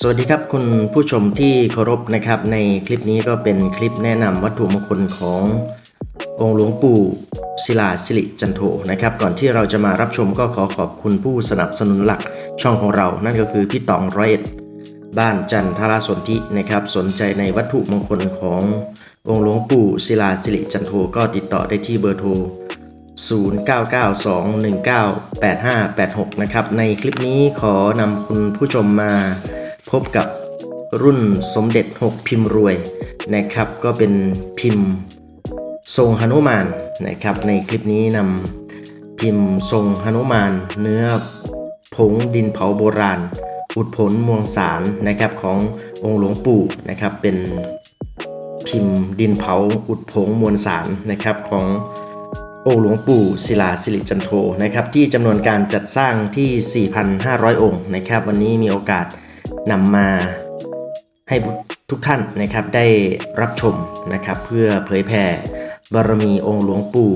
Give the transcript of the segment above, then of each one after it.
สวัสดีครับคุณผู้ชมที่เคารพนะครับในคลิปนี้ก็เป็นคลิปแนะนำวัตถุมงคลขององค์หลวงปู่ศิลาสิริจันโทนะครับก่อนที่เราจะมารับชมก็ขอขอบคุณผู้สนับสนุนหลักช่องของเรา นั่นก็คือพี่ตองร้อยเอ็ดบ้านจันทราสนธินะครับสนใจในวัตถุมงคลขององค์หลวงปู่ศิลาสิริจันโทก็ติดต่อได้ที่เบอร์โทร 0992198586 นะครับในคลิปนี้ขอนำคุณผู้ชมมา พบกับรุ่นสมเด็จ 6 พิมพ์รวยนะครับ ก็เป็นพิมพ์ทรงหนุมานนะครับ ในคลิปนี้นำพิมพ์ทรงหนุมาน เนื้อผงดินเผาโบราณ อุดผลมวงสารนะครับขององค์หลวงปู่นะครับ เป็นพิมพ์ดินเผาอุดผงมวลสารนะครับขององค์หลวงปู่ศิลาสิริจันโทนะครับที่จำนวนการจัดสร้างที่ 4,500 องค์นะครับ วันนี้มีโอกาส นำมาให้ทุกท่านนะครับได้รับชมนะครับ เพื่อเผยแผ่บารมีองค์หลวงปู่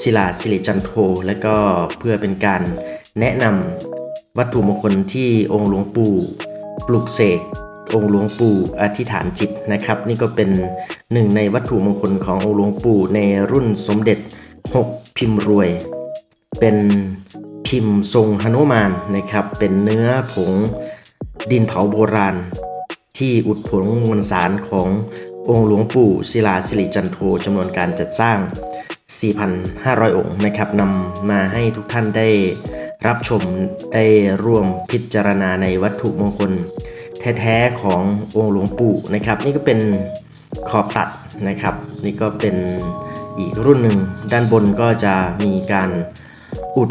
ศิลาสิริจันโท และก็เพื่อเป็นการแนะนำวัตถุมงคลที่องค์หลวงปู่ปลุกเสกองค์หลวงปู่อธิษฐานจิตนะครับ นี่ก็เป็นหนึ่งในวัตถุมงคลขององค์หลวงปู่ในรุ่นสมเด็จ 6 พิมพ์รวย เป็น พิมพ์ทรงหนุมานนะครับ เป็นเนื้อผงดินเผาโบราณ ที่อุดผลมวลสารขององค์หลวงปู่ศิลาสิริจันโทจำนวนการจัดสร้าง 4,500 องค์นะครับนำมาให้ทุกท่านได้รับชมได้ร่วมพิจารณาในวัตถุมงคล แท้ๆขององค์หลวงปู่นะครับ นี่ก็เป็นขอบตัดนะครับ นี่ก็เป็นอีกรุ่นหนึ่งด้านบนก็จะมีการอุด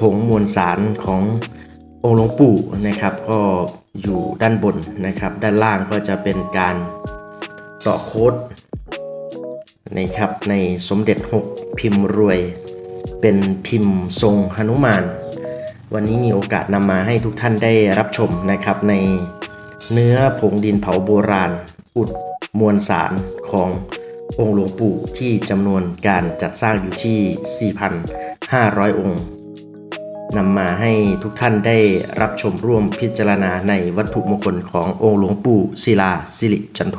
ผงมวลสารขององค์หลวงปู่นะครับ ก็อยู่ด้านบนนะครับ ด้านล่างก็จะเป็นการต่อโค้ดนะครับในสมเด็จ 6 พิมพ์รวย เป็นพิมพ์ทรงหนุมาน วันนี้มีโอกาสนำมาให้ทุกท่านได้รับชมนะครับในเนื้อผงดินเผาโบราณ อุดมวลสารขององค์หลวงปู่ที่จำนวนการจัดสร้างอยู่ที่ 4,500 องค์ นำมาให้ทุกท่านได้รับชมร่วมพิจารณาในวัตถุมงคลขององค์หลวงปู่ศิลาสิริจันโท